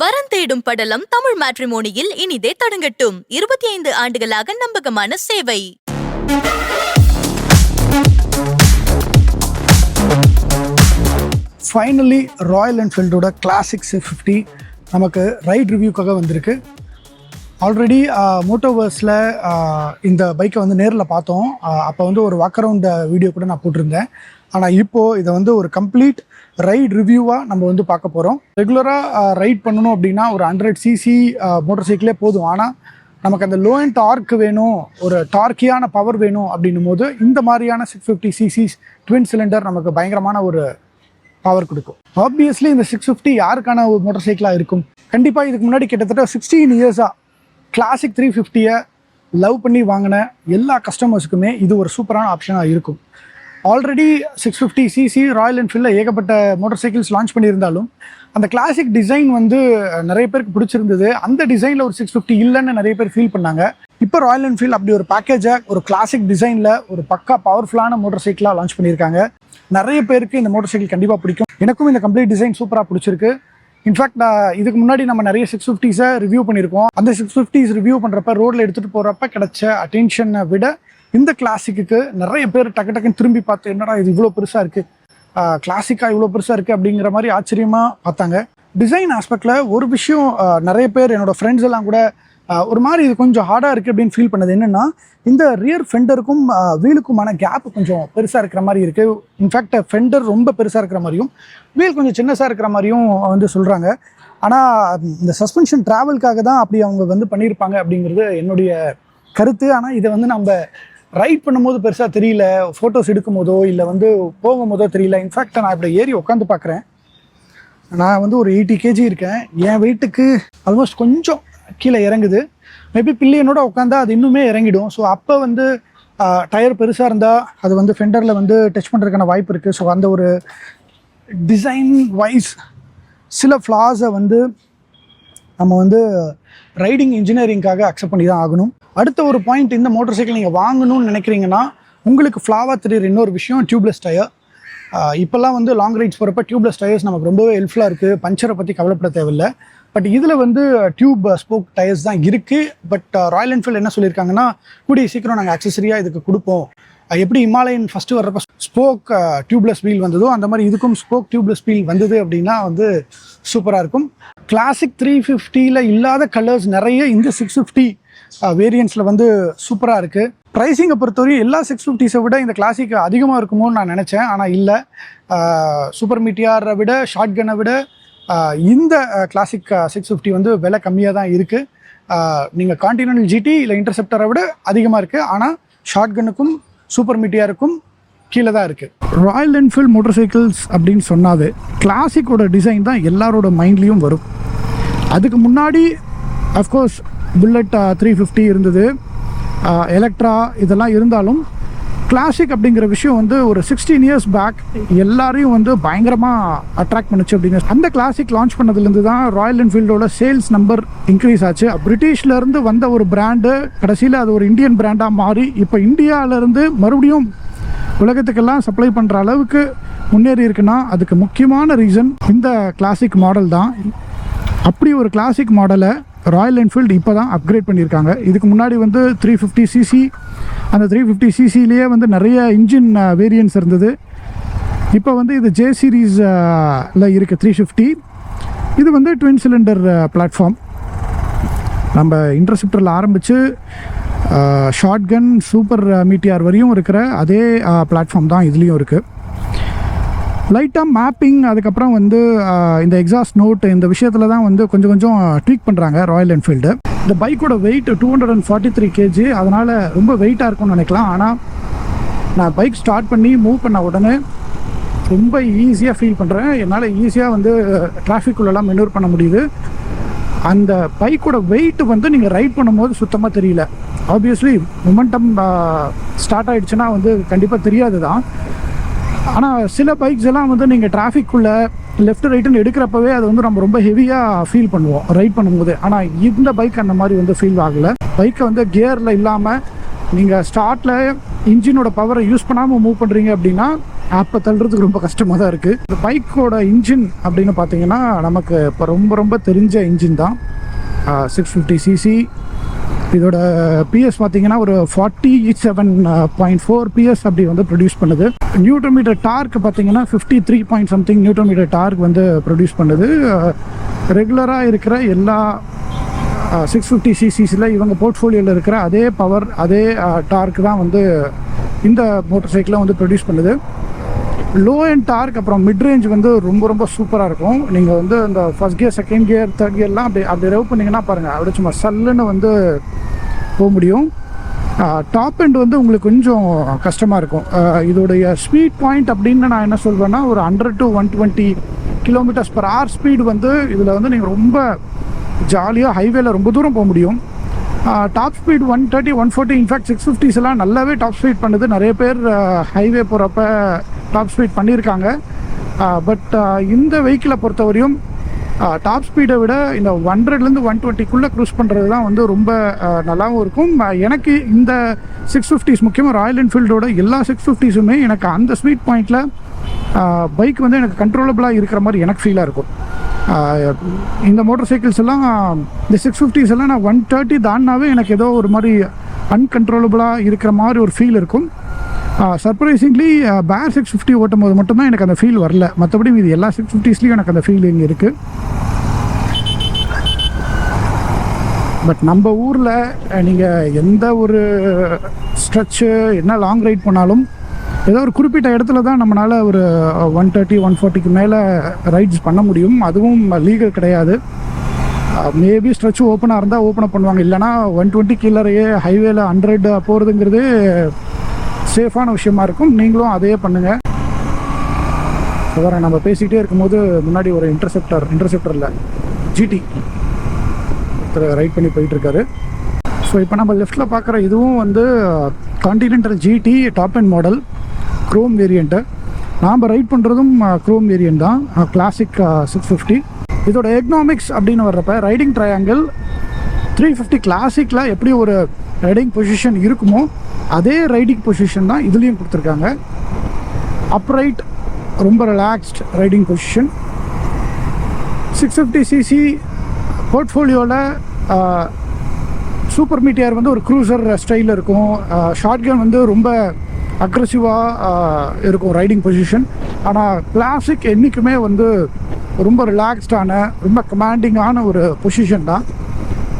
வரன் தேடும் படலம் தமிழ் மேட்ரிமோனியில் இனிதே தொடங்கட்டும். இருபத்தி ஐந்து ஆண்டுகளாக நம்பகமான சேவை. ஃபைனலி ராயல் என்ஃபீல்டோட கிளாசிக் சி ஃபிஃப்டி நமக்கு ரைட் ரிவ்யூக்காக வந்திருக்கு. ஆல்ரெடி மோட்டோவர்ஸில் இந்த பைக்கை வந்து நேரில் பார்த்தோம். அப்போ வந்து ஒரு வாக் அரவுண்ட் வீடியோ கூட நான் போட்டிருந்தேன். ஆனால் இப்போது இதை வந்து ஒரு கம்ப்ளீட் ரைட் ரிவ்யூவாக நம்ம வந்து பார்க்க போகிறோம் ரெகுலராக ரைட் பண்ணணும் அப்படின்னா ஒரு ஹண்ட்ரட் சிசி மோட்டார் சைக்கிளே போதும். ஆனால் நமக்கு அந்த லோ அண்ட் டார்க் வேணும் ஒரு டார்க்கியான பவர் வேணும் அப்படின்னும் போது இந்த மாதிரியான six fifty CCs twin cylinder நமக்கு பயங்கரமான ஒரு பவர் கொடுக்கும். ஆப்வியஸ்லி இந்த சிக்ஸ் ஃபிஃப்டி யாருக்கான ஒரு மோட்டார் சைக்கிளாக இருக்கும்? கண்டிப்பாக இதுக்கு முன்னாடி கிட்டத்தட்ட சிக்ஸ்டீன் இயர்ஸாக கிளாசிக் த்ரீ ஃபிஃப்டியை லவ் பண்ணி வாங்கின எல்லா கஸ்டமர்ஸுக்குமே இது ஒரு சூப்பரான ஆப்ஷனாக இருக்கும். Already six fifty CC Royal என்ஃபீல்டில் ஏகப்பட்ட மோட்டார் சைக்கிள்ஸ் லான்ச் பண்ணியிருந்தாலும் அந்த கிளாசிக் டிசைன் வந்து நிறைய பேருக்கு பிடிச்சிருந்தது. அந்த டிசைனில் ஒரு சிக்ஸ் ஃபிஃப்டி இல்லைன்னு நிறைய பேர் ஃபீல் பண்ணாங்க. இப்போ ராயல் என்ஃபீல்ட் அப்படி ஒரு பேக்கேஜை ஒரு கிளாசிக் டிசைனில் ஒரு பக்கா பவர்ஃபுல்லான மோட்டார் சைக்கிளாக லான்ச் பண்ணியிருக்காங்க. நிறைய பேருக்கு இந்த மோட்டார் சைக்கிள் கண்டிப்பாக பிடிக்கும். எனக்கும் இந்த கம்ப்ளீட் டிசைன் சூப்பராக பிடிச்சிருக்கு. இன்ஃபேக்ட் இதுக்கு முன்னாடி நம்ம நிறைய சிக்ஸ் ஃபிஃப்டிஸை ரிவ்யூ பண்ணியிருக்கோம். அந்த சிக்ஸ் ஃபிஃப்டிஸ் ரிவ்யூ பண்ணுறப்ப ரோட்டில் எடுத்துகிட்டு போகிறப்ப கிடைச்ச அட்டென்ஷனை விட இந்த கிளாசிக்கு நிறைய பேர் டக்கு டக்குன்னு திரும்பி பார்த்து என்னடா இது இவ்வளோ பெருசாக இருக்குது கிளாசிக்காக இவ்வளோ பெருசாக இருக்குது அப்படிங்கிற மாதிரி ஆச்சரியமாக பார்த்தாங்க. டிசைன் ஆஸ்பெக்டில் ஒரு விஷயம் நிறைய பேர் என்னோடய ஃப்ரெண்ட்ஸ் எல்லாம் கூட ஒரு மாதிரி இது கொஞ்சம் ஹார்டாக இருக்குது அப்படின்னு ஃபீல் பண்ணது என்னென்னா இந்த ரியர் ஃபெண்டருக்கும் வீலுக்குமான கேப் கொஞ்சம் பெருசாக இருக்கிற மாதிரி இருக்குது இன்ஃபேக்ட் ஃபெண்டர் ரொம்ப பெருசாக இருக்கிற மாதிரியும் வீல் கொஞ்சம் சின்னசாக இருக்கிற மாதிரியும் வந்து சொல்கிறாங்க ஆனால் இந்த சஸ்பென்ஷன் ட்ராவல்காக தான் அப்படி அவங்க வந்து பண்ணியிருப்பாங்க அப்படிங்கிறது என்னுடைய கருத்து. ஆனால் இதை வந்து நம்ம ரைட் பண்ணும்போது பெருசாக தெரியல ஃபோட்டோஸ் எடுக்கும் போதோ இல்லை வந்து போகும்போதோ தெரியல. இன்ஃபேக்ட் நான் இப்படி ஏறி உட்காந்து பார்க்குறேன் நான் வந்து ஒரு எயிட்டி கேஜி இருக்கேன். என் வெயிட்டுக்கு ஆல்மோஸ்ட் கொஞ்சம் கீழே இறங்குது. மேபி பில்லியனோட உட்காந்தா அது இன்னுமே இறங்கிடும். ஸோ அப்போ வந்து டயர் பெருசாக இருந்தால் அது வந்து ஃபெண்டரில் வந்து டச் பண்ணுறதுக்கான வாய்ப்பு இருக்குது ஸோ அந்த ஒரு டிசைன் வைஸ் சில ஃப்ளாஸை வந்து நம்ம வந்து ரைடிங் இன்ஜினியரிங்காக அக்செப்ட் பண்ணி தான் ஆகணும். அடுத்த ஒரு பாயிண்ட் இந்த மோட்டர் சைக்கிள் நீங்கள் வாங்கணும்னு நினைக்கிறீங்கன்னா உங்களுக்கு ஃப்ளாவாக தெரியுற இன்னொரு விஷயம் டியூப்லெஸ் டயர் இப்போல்லாம் வந்து லாங் ரைட்ஸ் போகிறப்ப டியூப்லெஸ் டயர்ஸ் நமக்கு ரொம்பவே ஹெல்ப்ஃபுல்லாக இருக்குது பஞ்சரை பற்றி கவலைப்பட தேவையில்லை. பட் இதில் வந்து டியூப் ஸ்போக் டயர்ஸ் தான் இருக்குது பட் ராயல் என்ஃபீல்டு என்ன சொல்லியிருக்காங்கன்னா கூடிய சீக்கிரம் நாங்கள் அக்சசரியாக இதுக்கு கொடுப்போம். எப்படி இமாலயன் ஃபஸ்ட்டு வர்றப்ப ஸ்போக் டியூப்லெஸ் வீல் வந்ததோ அந்த மாதிரி இதுக்கும் ஸ்போக் டியூப்லெஸ் வீல் வந்தது அப்படின்னா வந்து சூப்பராக இருக்கும். கிளாசிக் த்ரீ ஃபிஃப்டியில் இல்லாத கலர்ஸ் நிறைய இந்த சிக்ஸ் ஃபிஃப்டி வேரியன்ஸில் வந்து சூப்பராக இருக்குது ப்ரைஸிங்கை பொறுத்தவரையும் எல்லா சிக்ஸ் ஃபிஃப்டிஸை விட இந்த கிளாசிக் அதிகமாக இருக்குமோன்னு நான் நினச்சேன். ஆனால் இல்லை. சூப்பர் மீட்டியாரை விட ஷார்ட் கன்னை விட இந்த கிளாசிக் சிக்ஸ் ஃபிஃப்டி வந்து விலை கம்மியாக தான் இருக்குது நீங்கள் கான்டினென்டல் ஜிடி இல்லை இன்டர்செப்டரை விட அதிகமாக இருக்குது ஆனால் ஷார்ட் கன்னுக்கும் சூப்பர் மீட்டியாருக்கும் கீழே தான் இருக்குது ராயல் என்ஃபீல்ட் மோட்டர் சைக்கிள்ஸ் அப்படின்னு சொன்னாவே கிளாசிக்கோட டிசைன் தான் எல்லாரோட மைண்ட்லேயும் வரும். அதுக்கு முன்னாடி of course Bullet three fifty இருந்தது. Uh, எலக்ட்ரா இதெல்லாம் இருந்தாலும் கிளாசிக் அப்படிங்கிற விஷயம் வந்து ஒரு சிக்ஸ்டீன் இயர்ஸ் பேக் எல்லாரையும் வந்து பயங்கரமாக அட்ராக்ட் பண்ணுச்சு அப்படின்னு. அந்த கிளாசிக் லான்ச் பண்ணதுலேருந்து தான் ராயல் என்ஃபீல்டோட சேல்ஸ் நம்பர் இன்க்ரீஸ் ஆச்சு. பிரிட்டிஷ்லேருந்து வந்த ஒரு பிராண்டு கடைசியில் அது ஒரு இந்தியன் பிராண்டாக மாறி இப்போ இந்தியாவிலேருந்து மறுபடியும் உலகத்துக்கெல்லாம் சப்ளை பண்ணுற அளவுக்கு முன்னேறி இருக்குன்னா அதுக்கு முக்கியமான ரீசன் இந்த கிளாசிக் மாடல் தான். அப்படி ஒரு கிளாசிக் மாடலை ராயல் என்ஃபீல்டு இப்போ தான் அப்கிரேட் பண்ணியிருக்காங்க. இதுக்கு முன்னாடி வந்து த்ரீ ஃபிஃப்டி சிசி அந்த த்ரீ ஃபிஃப்டி சிசிலேயே வந்து நிறைய இன்ஜின் வேரியன்ஸ் இருந்தது. இப்போ வந்து இது ஜே சீரீஸில் இருக்குது த்ரீ ஃபிஃப்டி இது வந்து ட்வின் சிலிண்டர் பிளாட்ஃபார்ம் நம்ம இன்டர்செப்டரில் ஆரம்பித்து ஷார்ட்கன் சூப்பர் மீட்டியார் வரையும் இருக்கிற அதே பிளாட்ஃபார்ம் தான் இதுலேயும் இருக்குது லைட்டாக மேப்பிங் அதுக்கப்புறம் வந்து இந்த எக்ஸாஸ்ட் நோட் இந்த விஷயத்தில் தான் வந்து கொஞ்சம் கொஞ்சம் ட்வீக் பண்ணுறாங்க ராயல் என்ஃபீல்டு இந்த பைக்கோட weight two hundred and forty three KG அதனால் ரொம்ப வெயிட்டாக இருக்கும்னு நினைக்கலாம். ஆனால் நான் பைக் ஸ்டார்ட் பண்ணி மூவ் பண்ண உடனே ரொம்ப ஈஸியாக ஃபீல் பண்ணுறேன் என்னால் ஈஸியாக வந்து டிராஃபிக்குள்ளெல்லாம் மெனூர் பண்ண முடியுது. அந்த பைக்கோட வெயிட் வந்து நீங்கள் ரைட் பண்ணும்போது சுத்தமாக தெரியல. ஆப்வியஸ்லி மொமெண்டம் ஸ்டார்ட் ஆகிடுச்சுன்னா வந்து கண்டிப்பாக தெரியாது தான் ஆனால் சில பைக்ஸ் எல்லாம் வந்து நீங்கள் டிராஃபிக்குள்ளே லெஃப்ட் ரைட்டுன்னு எடுக்கிறப்பவே அது வந்து நம்ம ரொம்ப ஹெவியாக ஃபீல் பண்ணுவோம் ரைட் பண்ணும்போது. ஆனால் இந்த பைக் அந்த மாதிரி வந்து ஃபீல் ஆகலை. பைக்கை வந்து கியரில் இல்லாமல் நீங்கள் ஸ்டார்ட்டில் இன்ஜினோட பவரை யூஸ் பண்ணாமல் மூவ் பண்ணுறீங்க அப்படின்னா ஆப்பை தள்ளுறதுக்கு ரொம்ப கஷ்டமாக தான் இருக்குது இந்த பைக்கோட இன்ஜின் அப்படின்னு பார்த்தீங்கன்னா நமக்கு இப்போ ரொம்ப ரொம்ப தெரிஞ்ச இன்ஜின் தான். சிக்ஸ் ஃபிஃப்டி சிசி இதோட பிஎஸ் பார்த்தீங்கன்னா ஒரு forty seven point four PS அப்படி வந்து ப்ரொடியூஸ் பண்ணுது. நியூட்டன் மீட்டர் டார்க் பார்த்தீங்கன்னா fifty three point something newton metre torque வந்து ப்ரொடியூஸ் பண்ணுது. ரெகுலராக இருக்கிற எல்லா சிக்ஸ் ஃபிஃப்டி சிசிஸில் இவங்க போர்ட்ஃபோலியோவில் இருக்கிற அதே பவர் அதே டார்க் தான் வந்து இந்த மோட்டர் சைக்கிளை வந்து ப்ரொடியூஸ் பண்ணுது. லோ அண்ட் டார்க் அப்புறம் மிட் ரேஞ்ச் வந்து ரொம்ப ரொம்ப சூப்பராக இருக்கும். நீங்கள் வந்து இந்த first gear second gear third கியர்லாம் அப்படி அப்படி ரெவ் பண்ணிங்கன்னா பாருங்கள் அப்படி சும்மா சல்லுன்னு வந்து போக முடியும். டாப் எண்ட் வந்து உங்களுக்கு கொஞ்சம் கஷ்டமாக இருக்கும். இதோடைய ஸ்பீட் பாயிண்ட் அப்படின்னு நான் என்ன சொல்வேன்னா ஒரு hundred to one twenty kilometres per hour speed வந்து இதில் வந்து நீங்கள் ரொம்ப ஜாலியாக ஹைவேல ரொம்ப தூரம் போக முடியும். Top speed one thirty one forty in fact six fifties எல்லாம் நல்லாவே டாப் ஸ்பீட் பண்ணுது. நிறைய பேர் ஹைவே போகிறப்ப டாப் ஸ்பீட் பண்ணியிருக்காங்க. பட் இந்த வெஹிக்கிளை பொறுத்தவரையும் டாப் ஸ்பீடை விட இந்த ஹண்ட்ரட்லேருந்து ஒன் டுவெண்ட்டிக்குள்ளே க்ரூஸ் பண்ணுறது தான் வந்து ரொம்ப நல்லாவும் இருக்கும். எனக்கு இந்த சிக்ஸ் ஃபிஃப்டிஸ் முக்கியமாக ராயல் என்ஃபீல்டோட எல்லா சிக்ஸ் ஃபிஃப்டிஸுமே எனக்கு அந்த ஸ்வீட் பாயிண்டில் பைக் வந்து எனக்கு கண்ட்ரோலபிளாக இருக்கிற மாதிரி எனக்கு ஃபீலாக இருக்கும். இந்த மோட்டர் சைக்கிள்ஸ் எல்லாம் இந்த சிக்ஸ் ஃபிஃப்டிஸ் எல்லாம் நான் ஒன் தேர்ட்டி தாண்டினாவே எனக்கு ஏதோ ஒரு மாதிரி அன்கண்ட்ரோலபிளாக இருக்கிற மாதிரி ஒரு ஃபீல் இருக்கும். சர்ப்ரைசிங்லி பேர் சிக்ஸ் ஃபிஃப்டி ஓட்டும் போது மட்டும்தான் எனக்கு அந்த ஃபீல் வரல. மற்றபடி இது எல்லா சிக்ஸ் ஃபிஃப்டிஸ்லேயும் எனக்கு அந்த ஃபீலிங் இருக்குது பட் நம்ம ஊரில் நீங்கள் எந்த ஒரு ஸ்ட்ரெச்சு என்ன லாங் ரைட் பண்ணாலும் ஏதோ ஒரு குறிப்பிட்ட இடத்துல தான் நம்மளால் ஒரு ஒன் தேர்ட்டி ஒன் ஃபார்ட்டிக்கு மேலே ரைட்ஸ் பண்ண முடியும். அதுவும் லீகல் கிடையாது. மேபி ஸ்ட்ரெச்சு ஓப்பனாக இருந்தால் ஓப்பன் பண்ணுவாங்க. இல்லைனா ஒன் டுவெண்ட்டி கீழரையே ஹைவேல ஹண்ட்ரட் போகிறதுங்கிறது சேஃபான விஷயமா இருக்கும். நீங்களும் அதையே பண்ணுங்கள் வேறு நம்ம பேசிக்கிட்டே இருக்கும்போது முன்னாடி ஒரு இன்டர்செப்டர் இன்டர்செப்டர் இல்லை ஜிடி ஒருத்தர் ரைட் பண்ணி போயிட்டுருக்காரு ஸோ இப்போ நம்ம லெஃப்ட்டில் பார்க்குற இதுவும் வந்து Continental GT top and model chrome variant நாம் ரைட் பண்ணுறதும் க்ரோம் வேரியண்ட் தான். கிளாசிக் சிக்ஸ் ஃபிஃப்டி இதோட எக்னாமிக்ஸ் அப்படின்னு வர்றப்ப ரைடிங் ட்ரையாங்கிள் த்ரீ ஃபிஃப்டி கிளாசிக்கில் எப்படி ஒரு ரைடிங் பொசிஷன் இருக்குமோ அதே ரைடிங் பொசிஷன் தான் இதுலேயும் கொடுத்துருக்காங்க. அப்ரைட் ரொம்ப relaxed riding position six fifty CC போர்ட்ஃபோலியோவில் Super Meteor வந்து ஒரு க்ரூசர் ஸ்டைலில் இருக்கும். ஷார்ட்கன் வந்து ரொம்ப அக்ரஸிவாக இருக்கும் ரைடிங் பொசிஷன் ஆனால் கிளாசிக் என்றைக்குமே வந்து ரொம்ப ரிலாக்ஸ்டான ரொம்ப கமாண்டிங்கான ஒரு பொசிஷன் தான்.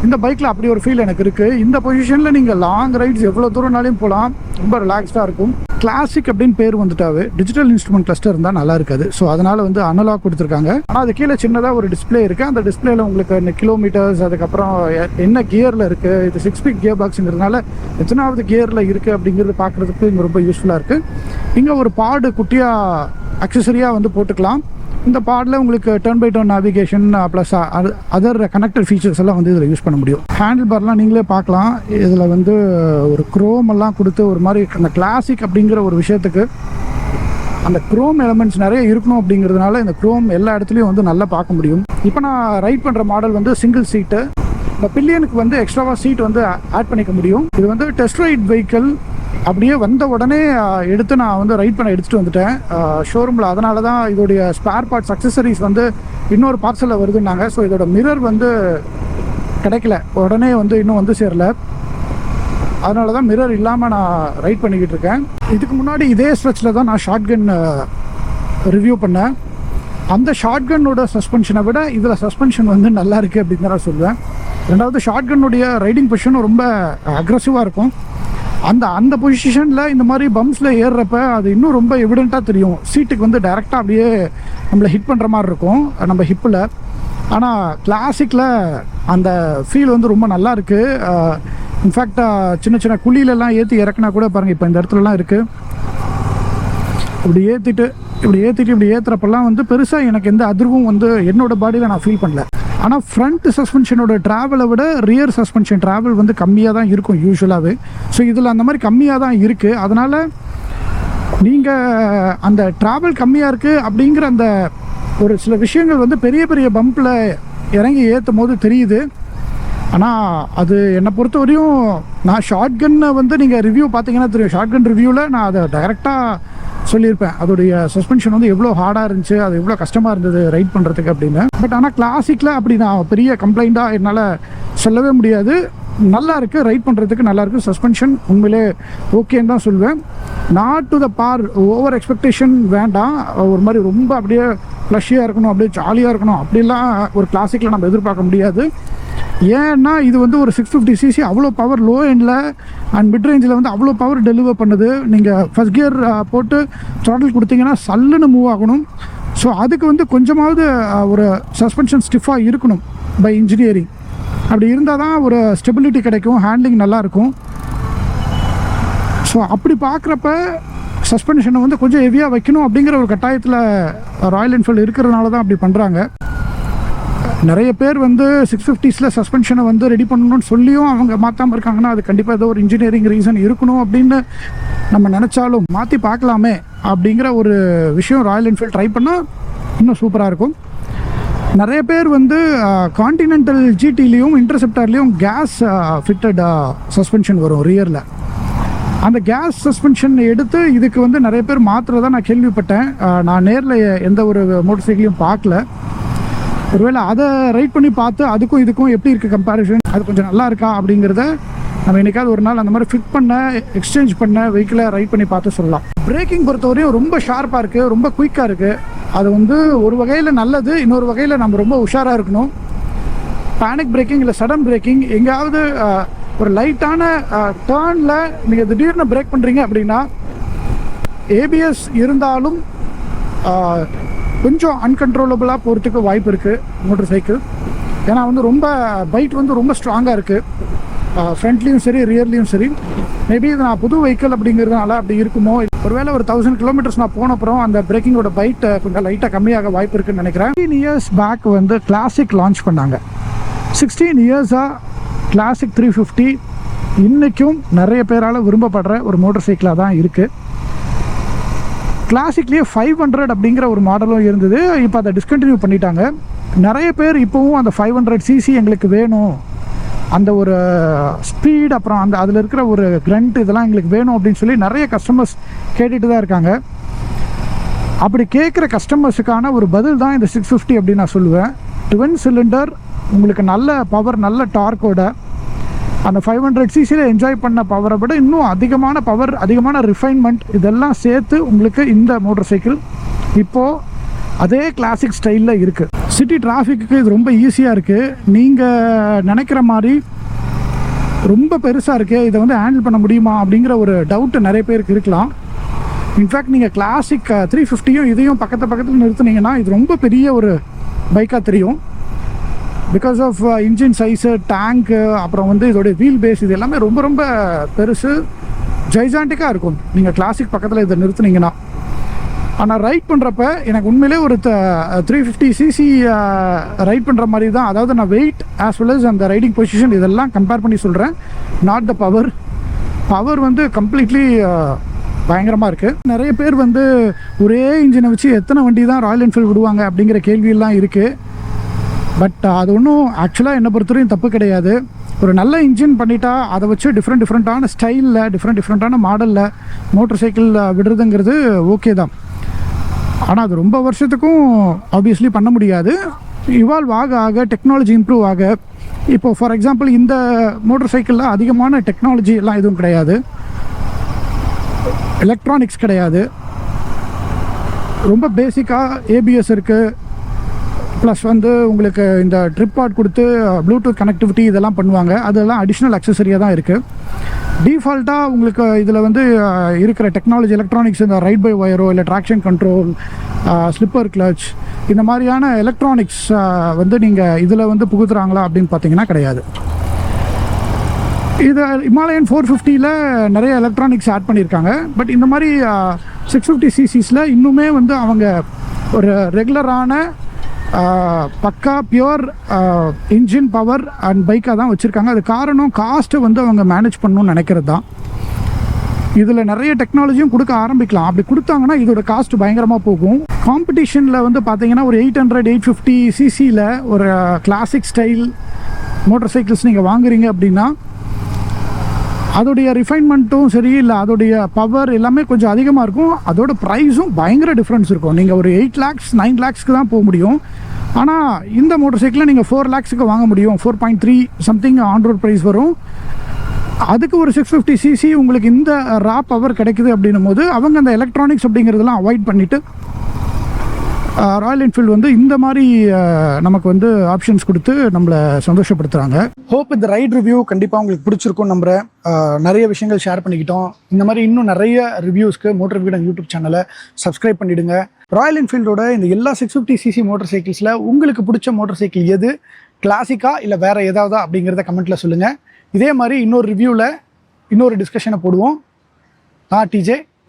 இந்த பைக்கில் அப்படி ஒரு ஃபீல் எனக்கு இருக்குது இந்த பொசிஷனில் நீங்கள் லாங் ரைட்ஸ் எவ்வளோ தூரம்னாலையும் போகலாம். ரொம்ப ரிலாக்ஸ்டாக இருக்கும். கிளாசிக் அப்படின்னு பேர் வந்துட்டாவே டிஜிட்டல் இன்ஸ்ட்ருமெண்ட் கிளஸ்டர் இருந்தால் நல்லா இருக்காது. ஸோ அதனால் வந்து அனலாக் கொடுத்துருக்காங்க. ஆனால் அது கீழே சின்னதாக ஒரு டிஸ்ப்ளே இருக்குது அந்த டிஸ்பிளேல உங்களுக்கு இந்த கிலோமீட்டர்ஸ் அதுக்கப்புறம் என்ன கியரில் இருக்குது இது சிக்ஸ் ஸ்பீட் கியர் பாக்ஸுங்கிறதுனால எத்தனாவது கியரில் இருக்குது அப்படிங்கிறது பார்க்குறதுக்கு இங்கே ரொம்ப யூஸ்ஃபுல்லாக இருக்குது இங்கே ஒரு பாடு குட்டியாக அக்சசரியாக வந்து போட்டுக்கலாம். இந்த பாடில் உங்களுக்கு turn by turn navigation plus other connected features எல்லாம் வந்து இதில் யூஸ் பண்ண முடியும். ஹேண்டில் பார்லாம் நீங்களே பார்க்கலாம். இதில் வந்து ஒரு க்ரோம் எல்லாம் கொடுத்து ஒரு மாதிரி அந்த கிளாசிக் அப்படிங்கிற ஒரு விஷயத்துக்கு அந்த க்ரோம் எலமெண்ட்ஸ் நிறைய இருக்கணும் அப்படிங்கிறதுனால இந்த க்ரோம் எல்லா இடத்துலையும் வந்து நல்லா பார்க்க முடியும். இப்போ நான் ரைட் பண்ணுற மாடல் வந்து சிங்கிள் சீட்டு இந்த பில்லியனுக்கு வந்து எக்ஸ்ட்ராவாக சீட் வந்து ஆட் பண்ணிக்க முடியும். இது வந்து டெஸ்ட் ரைட் வெஹிக்கிள் அப்படியே வந்த உடனே எடுத்து நான் வந்து ரைட் பண்ண எடுத்துகிட்டு வந்துட்டேன். ஷோரூமில் அதனால தான் இதோடைய ஸ்பேர் பார்ட்ஸ் அக்சசரிஸ் வந்து இன்னொரு பார்சலில் வருதுன்னாங்க. ஸோ இதோட மிரர் வந்து கிடைக்கல. உடனே வந்து இன்னும் வந்து சேரல. அதனால தான் மிரர் இல்லாமல் நான் ரைட் பண்ணிக்கிட்டு இருக்கேன். இதுக்கு முன்னாடி இதே ஸ்ட்ரெச்சில் தான் நான் ஷார்ட்கன் ரிவ்யூ பண்ணேன். அந்த ஷார்ட்கன்னோட சஸ்பென்ஷனை விட இதில் சஸ்பென்ஷன் வந்து நல்லா இருக்குது அப்படின்னு தான் நான் சொல்லுவேன் ரெண்டாவது ஷார்ட்கன்னுடைய ரைடிங் பொசிஷனும் ரொம்ப அக்ரஸிவாக இருக்கும். அந்த அந்த பொசிஷனில் இந்த மாதிரி பம்ப்ஸில் ஏறுறப்ப அது இன்னும் ரொம்ப எவிடெண்ட்டாக தெரியும். சீட்டுக்கு வந்து டைரெக்டாக அப்படியே நம்மளை ஹிட் பண்ணுற மாதிரி இருக்கும். நம்ம ஹிப்பில் ஆனால் கிளாசிக்கில் அந்த ஃபீல் வந்து ரொம்ப நல்லா இருக்குது இன்ஃபேக்ட் சின்ன சின்ன குழியிலலாம் ஏற்றி இறக்குனா கூட பாருங்கள் இப்போ இந்த இடத்துலலாம் இருக்குது இப்படி ஏற்றிட்டு இப்படி ஏற்றிட்டு இப்படி ஏற்றுறப்பெல்லாம் வந்து பெருசாக எனக்கு எந்த அதிர்வும் வந்து என்னோட பாடியில் நான் ஃபீல் பண்ணல. ஆனால் ஃப்ரண்ட் சஸ்பென்ஷனோட ட்ராவலை விட ரியர் சஸ்பென்ஷன் ட்ராவல் வந்து கம்மியாக தான் இருக்கும் யூஸ்வலாகவே ஸோ இதில் அந்த மாதிரி கம்மியாக தான் இருக்குது அதனால் நீங்கள் அந்த ட்ராவல் கம்மியாக இருக்குது அப்படிங்கிற அந்த ஒரு சில விஷயங்கள் வந்து பெரிய பெரிய பம்பில் இறங்கி ஏற்றும் போது தெரியுது. ஆனால் அது என்னை பொறுத்தவரையும் நான் ஷார்ட் கன்னை வந்து நீங்கள் ரிவ்யூ பார்த்தீங்கன்னா தெரியும். ஷார்ட் கன் ரிவ்யூவில் நான் அதை டைரெக்டாக சொல்லியிருப்பேன். அதோடைய சஸ்பென்ஷன் வந்து எவ்வளோ ஹார்டாக இருந்துச்சு அது எவ்வளோ கஷ்டமாக இருந்தது ரைட் பண்ணுறதுக்கு அப்படின்னு. பட் ஆனால் கிளாசிக்கில் அப்படி நான் பெரிய கம்ப்ளைண்ட்டாக என்னால் சொல்லவே முடியாது. நல்லா இருக்குது ரைட் பண்ணுறதுக்கு நல்லா இருக்குது சஸ்பென்ஷன் உண்மையிலே ஓகேன்னு தான் சொல்லுவேன் not to the par over expectation வேண்டாம். ஒரு மாதிரி ரொம்ப அப்படியே ஃப்ளஷியாக இருக்கணும் அப்படியே ஜாலியாக இருக்கணும். அப்படிலாம் ஒரு கிளாசிக்கில் நம்ம எதிர்பார்க்க முடியாது. ஏன்னா இது வந்து ஒரு சிக்ஸ் ஃபிஃப்டி சிசி அவ்வளோ பவர் லோ எண்டில் அண்ட் மிட் ரேஞ்சில் வந்து அவ்வளோ பவர் டெலிவர் பண்ணுது. நீங்கள் ஃபஸ்ட் கியர் போட்டு த்ராட்டில் கொடுத்தீங்கன்னா சல்லுன்னு மூவ் ஆகணும். ஸோ அதுக்கு வந்து கொஞ்சமாவது ஒரு சஸ்பென்ஷன் ஸ்டிஃபாக இருக்கணும் பை இன்ஜினியரிங் அப்படி இருந்தால் தான் ஒரு ஸ்டெபிலிட்டி கிடைக்கும் ஹேண்ட்லிங் நல்லாயிருக்கும். ஸோ அப்படி பார்க்குறப்ப சஸ்பென்ஷனை வந்து கொஞ்சம் ஹெவியாக வைக்கணும் அப்படிங்கிற ஒரு கட்டாயத்தில் ராயல் என்ஃபீல்டு இருக்கிறதுனால தான் அப்படி பண்ணுறாங்க நிறைய பேர் வந்து சிக்ஸ் ஃபிஃப்டிஸில் சஸ்பென்ஷனை வந்து ரெடி பண்ணணும்னு சொல்லியும் அவங்க மாற்றாமல் இருக்காங்கன்னா அது கண்டிப்பாக ஏதோ ஒரு இன்ஜினியரிங் ரீசன் இருக்கணும் அப்படின்னு நம்ம நினச்சாலும் மாற்றி பார்க்கலாமே அப்படிங்கிற ஒரு விஷயம் ராயல் என்ஃபீல்ட் ட்ரை பண்ணால் இன்னும் சூப்பராக இருக்கும். நிறைய பேர் வந்து காண்டினென்டல் ஜிடிலையும் இன்டர்செப்டர்லேயும் கேஸ் ஃபிட்டட் சஸ்பென்ஷன் வரும் ரியரில் அந்த கேஸ் சஸ்பென்ஷன் எடுத்து இதுக்கு வந்து நிறைய பேர் மாற்றுறதா நான் கேள்விப்பட்டேன். நான் நேரில் எந்த ஒரு மோட்டர் சைக்கிளையும் பார்க்கல. ஒருவேளை அதை ரைட் பண்ணி பார்த்து அதுக்கும் இதுக்கும் எப்படி இருக்குது கம்பேரிஷன் அது கொஞ்சம் நல்லா இருக்கா அப்படிங்கிறத நம்ம என்னைக்காவது ஒரு நாள் அந்த மாதிரி ஃபிட் பண்ண எக்ஸ்சேஞ்ச் பண்ண வெஹிக்கிளை ரைட் பண்ணி பார்த்து சொல்லலாம். பிரேக்கிங் பொறுத்தவரையும் ரொம்ப ஷார்ப்பாக இருக்குது ரொம்ப குயிக்காக இருக்குது அது வந்து ஒரு வகையில் நல்லது இன்னொரு வகையில் நம்ம ரொம்ப உஷாராக இருக்கணும். பேனிக் பிரேக்கிங் இல்லை சடன் பிரேக்கிங் எங்கேயாவது ஒரு லைட்டான டேர்னில் நீங்கள் திடீர்னு பிரேக் பண்ணுறீங்க அப்படின்னா ஏபிஎஸ் இருந்தாலும் கொஞ்சம் அன்கன்ட்ரோலபுளாக போகிறதுக்கு வாய்ப்பு இருக்குது மோட்டர் சைக்கிள் ஏன்னா வந்து ரொம்ப பைட் வந்து ரொம்ப ஸ்ட்ராங்காக இருக்குது ஃப்ரண்ட்லேயும் சரி ரியர்லேயும் சரி. மேபி இது நான் புது வெஹிக்கிள் அப்படிங்கிறதுனால அப்படி இருக்குமோ ஒருவேளை ஒரு தௌசண்ட் கிலோமீட்டர்ஸ் நான் போன அப்புறம் அந்த பிரேக்கிங்கோட பைட் கொஞ்சம் லைட்டாக கம்மியாக வாய்ப்பு இருக்குன்னு நினைக்கிறேன். ஃபிஃப்டீன் இயர்ஸ் பேக் வந்து கிளாசிக் லான்ச் பண்ணாங்க. சிக்ஸ்டீன் இயர்ஸாக கிளாசிக் த்ரீ ஃபிஃப்டி இன்றைக்கும் நிறைய பேரால் விரும்பப்படுற ஒரு மோட்டர் சைக்கிளாக தான் இருக்குது கிளாசிக்லேயே ஃபைவ் ஹண்ட்ரட் அப்படிங்கிற ஒரு மாடலும் இருந்தது. இப்போ அதை டிஸ்கண்டினியூ பண்ணிட்டாங்க. நிறைய பேர் இப்போவும் அந்த ஃபைவ் ஹண்ட்ரட் சிசி எங்களுக்கு வேணும். அந்த ஒரு ஸ்பீட் அப்புறம் அந்த அதில் இருக்கிற ஒரு கிரண்ட் இதெல்லாம் எங்களுக்கு வேணும் அப்படின்னு சொல்லி நிறைய கஸ்டமர்ஸ் கேட்டுட்டு தான் இருக்காங்க. அப்படி கேட்குற கஸ்டமர்ஸுக்கான ஒரு பதில் தான் இந்த சிக்ஸ் ஃபிஃப்டி அப்படின்னு நான் சொல்லுவேன். ட்வின் சிலிண்டர் உங்களுக்கு நல்ல பவர் நல்ல டார்க்கோட அந்த ஃபைவ் ஹண்ட்ரட் சிசியில் என்ஜாய் பண்ண பவரை விட இன்னும் அதிகமான பவர் அதிகமான ரிஃபைன்மெண்ட் இதெல்லாம் சேர்த்து உங்களுக்கு இந்த மோட்டார் சைக்கிள் இப்போது அதே கிளாசிக் ஸ்டைலில் இருக்குது சிட்டி டிராஃபிக்கு இது ரொம்ப ஈஸியாக இருக்குது நீங்கள் நினைக்கிற மாதிரி ரொம்ப பெருசாக இருக்குது இதை வந்து ஹேண்டில் பண்ண முடியுமா அப்படிங்கிற ஒரு டவுட்டு நிறைய பேருக்கு இருக்கலாம். இன்ஃபேக்ட் நீங்கள் கிளாசிக் த்ரீ ஃபிஃப்டியும் இதையும் பக்கத்து பக்கத்தில் நிறுத்துனீங்கன்னா இது ரொம்ப பெரிய ஒரு பைக்காக தெரியும். Because of engine size tank அப்புறம் வந்து இதோடைய வீல் பேஸ் இது எல்லாமே ரொம்ப ரொம்ப பெருசு. ஜைஜாண்டிக்காக இருக்கும். நீங்கள் கிளாசிக் பக்கத்தில் இதை நிறுத்துனீங்கன்னா. ஆனால் ரைட் பண்ணுறப்ப எனக்கு உண்மையிலே ஒரு த்ரீ ஃபிஃப்டி சிசி ரைட் பண்ணுற மாதிரி தான் அதாவது நான் வெயிட் ஆஸ் வெல் அஸ் அந்த ரைடிங் பொசிஷன் இதெல்லாம் கம்பேர் பண்ணி சொல்கிறேன் நாட் த பவர் பவர் வந்து கம்ப்ளீட்லி பயங்கரமாக இருக்குது நிறைய பேர் வந்து ஒரே இன்ஜினை வச்சு எத்தனை வண்டி தான் ராயல் என்ஃபீல்டு விடுவாங்க அப்படிங்கிற கேள்வியெல்லாம் இருக்குது பட் uh, அது ஒன்றும் ஆக்சுவலாக என்னை பொறுத்தவரையும் தப்பு கிடையாது. ஒரு நல்ல இன்ஜின் பண்ணிட்டா அதை வச்சு டிஃப்ரெண்ட் டிஃப்ரெண்ட்டான ஸ்டைலில் டிஃப்ரெண்ட் டிஃப்ரெண்ட்டான மாடலில் மோட்டர் சைக்கிள் விடுறதுங்கிறது ஓகே தான். ஆனால் அது ரொம்ப வருஷத்துக்கும் ஆப்வியஸ்லி பண்ண முடியாது. இவால்வ் ஆக ஆக டெக்னாலஜி இம்ப்ரூவ் ஆக இப்போ ஃபார் எக்ஸாம்பிள் இந்த மோட்டர் சைக்கிளில் அதிகமான டெக்னாலஜி எல்லாம் எதுவும் கிடையாது. எலக்ட்ரானிக்ஸ் கிடையாது. ரொம்ப பேசிக்காக ஏபிஎஸ் இருக்குது ப்ளஸ் வந்து உங்களுக்கு இந்த ட்ரிப் பாட் கொடுத்து ப்ளூடூத் கனெக்டிவிட்டி இதெல்லாம் பண்ணுவாங்க. அதெல்லாம் அடிஷ்னல் அக்சசரியாக தான் இருக்குது டீஃபால்ட்டாக உங்களுக்கு இதில் வந்து இருக்கிற டெக்னாலஜி எலக்ட்ரானிக்ஸ் இந்த ரைட் பை ஒயரோ இல்லை ட்ராக்ஷன் கண்ட்ரோல் ஸ்லிப்பர் கிளச் இந்த மாதிரியான எலக்ட்ரானிக்ஸ் வந்து நீங்கள் இதில் வந்து புகுத்துறாங்களா அப்படின்னு பார்த்தீங்கன்னா கிடையாது. இது இமாலயன் ஃபோர் ஃபிஃப்டியில் நிறைய எலக்ட்ரானிக்ஸ் ஆட் பண்ணியிருக்காங்க பட் இந்த மாதிரி சிக்ஸ் ஃபிஃப்டி சிசிஸில் இன்னுமே வந்து அவங்க ஒரு ரெகுலரான பக்கா பியோர் இன்ஜின் பவர் அண்ட் பைக்காக தான் வச்சுருக்காங்க. அது காரணம் காஸ்ட்டை வந்து அவங்க மேனேஜ் பண்ணணும்னு நினைக்கிறது தான். இதில் நிறைய டெக்னாலஜியும் கொடுக்க ஆரம்பிக்கலாம். அப்படி கொடுத்தாங்கன்னா இதோட காஸ்ட் பயங்கரமாக போகும். காம்படிஷனில் வந்து பார்த்தீங்கன்னா ஒரு எயிட் ஹண்ட்ரட் எயிட் ஃபிஃப்டி சிசியில் ஒரு கிளாசிக் ஸ்டைல் மோட்டர் சைக்கிள்ஸ் நீங்கள் வாங்குறீங்க அப்படின்னா அதோடைய ரிஃபைன்மெண்ட்டும் சரி இல்லை அதோடைய பவர் எல்லாமே கொஞ்சம் அதிகமாக இருக்கும். அதோட ப்ரைஸும் பயங்கர டிஃப்ரென்ஸ் இருக்கும். நீங்கள் ஒரு எயிட் லேக்ஸ் நைன் லேக்ஸ்க்கு தான் போக முடியும். ஆனால் இந்த மோட்டர் சைக்கிளை நீங்கள் ஃபோர் லேக்ஸுக்கு வாங்க முடியும். Four point three something on road price வரும். அதுக்கு ஒரு சிக்ஸ் ஃபிஃப்டி சிசி உங்களுக்கு இந்த ரா பவர் கிடைக்குது அப்படின்னும் போது அவங்க அந்த எலக்ட்ரானிக்ஸ் அப்படிங்கிறதெல்லாம் அவாய்ட் பண்ணிவிட்டு ராயல் என்ஃபீல்டு வந்து இந்த மாதிரி நமக்கு வந்து ஆப்ஷன்ஸ் கொடுத்து நம்மளை சந்தோஷப்படுத்துகிறாங்க ஹோப் இந்த ரைட் ரிவ்யூ கண்டிப்பாக உங்களுக்கு பிடிச்சிருக்கும் நம்புகிறேன் நிறைய விஷயங்கள் ஷேர் பண்ணிக்கிட்டோம். இந்த மாதிரி இன்னும் நிறைய ரிவ்யூஸ்க்கு மோட்டர் வீடன் யூடியூப் சேனலை சப்ஸ்கிரைப் பண்ணிவிடுங்க ராயல் என்ஃபீல்டோட இந்த எல்லா சிக்ஸ் ஃபிஃப்டி சிசி மோட்டர் சைக்கிள்ஸில் உங்களுக்கு பிடிச்ச மோட்டர் சைக்கிள் எது கிளாசிக்கா இல்லை வேறு ஏதாவது அப்படிங்கிறத கமெண்ட்டில் சொல்லுங்கள் இதே மாதிரி இன்னொரு ரிவ்யூவில் இன்னொரு டிஸ்கஷனை போடுவோம். நான் டிஜே